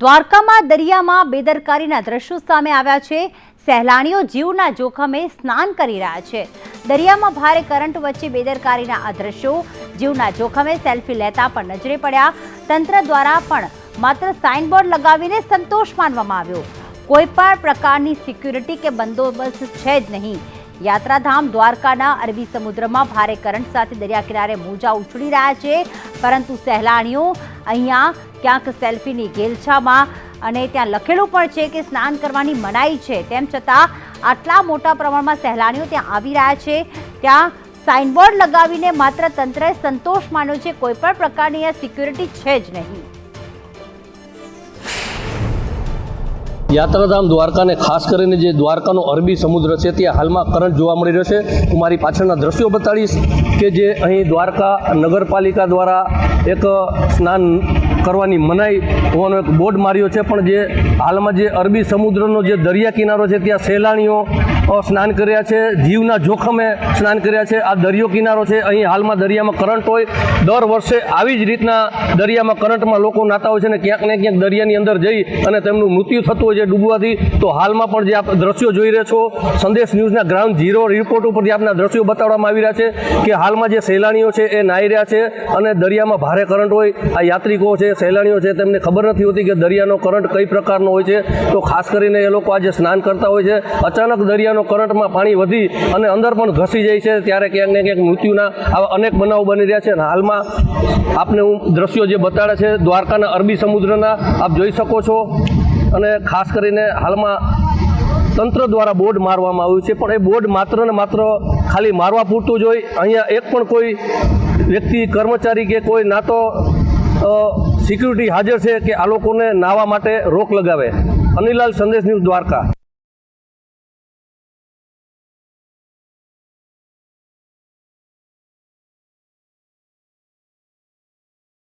દ્વારકામાં દરિયામાં બેદરકારીના દ્રશ્યો સામે આવ્યા છે. સહેલાણીઓ જીવના જોખમે સ્નાન કરી રહ્યા છે. દરિયામાં ભારે કરંટ વચ્ચે બેદરકારીના આ દ્રશ્યો જીવના જોખમે સેલ્ફી લેતા પણ નજરે પડ્યા. તંત્ર દ્વારા પણ માત્ર સાઇનબોર્ડ લગાવીને સંતોષ માનવામાં આવ્યો. કોઈ પણ પ્રકારની સિક્યુરિટી કે બંદોબસ્ત છે જ નહીં. યાત્રાધામ દ્વારકાના અરબી સમુદ્રમાં ભારે કરંટ સાથે દરિયા કિનારે મોજા ઉછળી રહ્યા છે. પરંતુ સહેલાણીઓ અહીંયા ક્યાંક સેલ્ફીની ગેલછામાં અને ત્યાં લખેલું પણ છે કે સ્નાન કરવાની મનાઈ છે. તેમ છતાં આટલા મોટા પ્રમાણમાં સહેલાણીઓ ત્યાં આવી રહ્યા છે. ત્યાં સાઇનબોર્ડ લગાવીને માત્ર તંત્રએ સંતોષ માન્યો છે. કોઈ પણ પ્રકારની આ સિક્યુરિટી છે જ નહીં. યાત્રાધામ દ્વારકાને ખાસ કરીને જે દ્વારકાનો અરબી સમુદ્ર છે, ત્યાં હાલમાં કરંટ જોવા મળી રહ્યો છે. હું મારી પાછળના દ્રશ્યો બતાડીશ કે જે અહીં દ્વારકા નગરપાલિકા દ્વારા એક સ્નાન કરવાની મનાઈ હોવાનો એક બોર્ડ માર્યો છે, પણ જે હાલમાં જે અરબી સમુદ્રનો જે દરિયા કિનારો છે, ત્યાં સહેલાણીઓ સ્નાન કર્યા છે, જીવના જોખમે સ્નાન કર્યા છે. આ દરિયો કિનારો છે, અહીં હાલમાં દરિયામાં કરંટ હોય, દર વર્ષે આવી જ રીતના દરિયામાં કરંટમાં લોકો નાતા હોય છે ને ક્યાંક ને ક્યાંક દરિયાની અંદર જઈ અને તેમનું મૃત્યુ થતું હોય છે ડૂબવાથી. તો હાલમાં પણ જે આપ દ્રશ્યો જોઈ રહ્યા છો, સંદેશ ન્યૂઝના ગ્રાઉન્ડ ઝીરો રિપોર્ટ ઉપરથી આપના દ્રશ્યો બતાવવામાં આવી રહ્યા છે કે હાલમાં જે સહેલાણીઓ છે એ નાહી રહ્યા છે અને દરિયામાં ભારે કરંટ હોય, આ યાત્રિકો છે, સહેલાણીઓ છે, તેમને ખબર નથી હોતી કે દરિયાનો કરંટ કઈ પ્રકારનો હોય છે. તો ખાસ કરીને એ લોકો આજે સ્નાન કરતા હોય છે. અચાનક દરિયાનો કરંટમાં પાણી વધી અને અંદર પણ ઘસી જાય છે. ત્યારે ક્યાંક ને ક્યાંક મૃત્યુના આવા અનેક બનાવો બની રહ્યા છે. અને હાલમાં આપને હું દ્રશ્યો જે બતાડે છે, દ્વારકાના અરબી સમુદ્રના, આપ જોઈ શકો છો. અને ખાસ કરીને હાલમાં તંત્ર દ્વારા બોર્ડ મારવામાં આવ્યું છે. પણ એ બોર્ડ માત્ર ને માત્ર ખાલી મારવા પૂરતું જ હોય. અહીંયા એક પણ કોઈ વ્યક્તિ, કર્મચારી કે કોઈ ના તો સિક્યુરિટી હાજર છે કે આ લોકોને નાહવા માટે રોક લગાવે? અનિલાલ સંદેશ ન્યૂઝ દ્વારકા.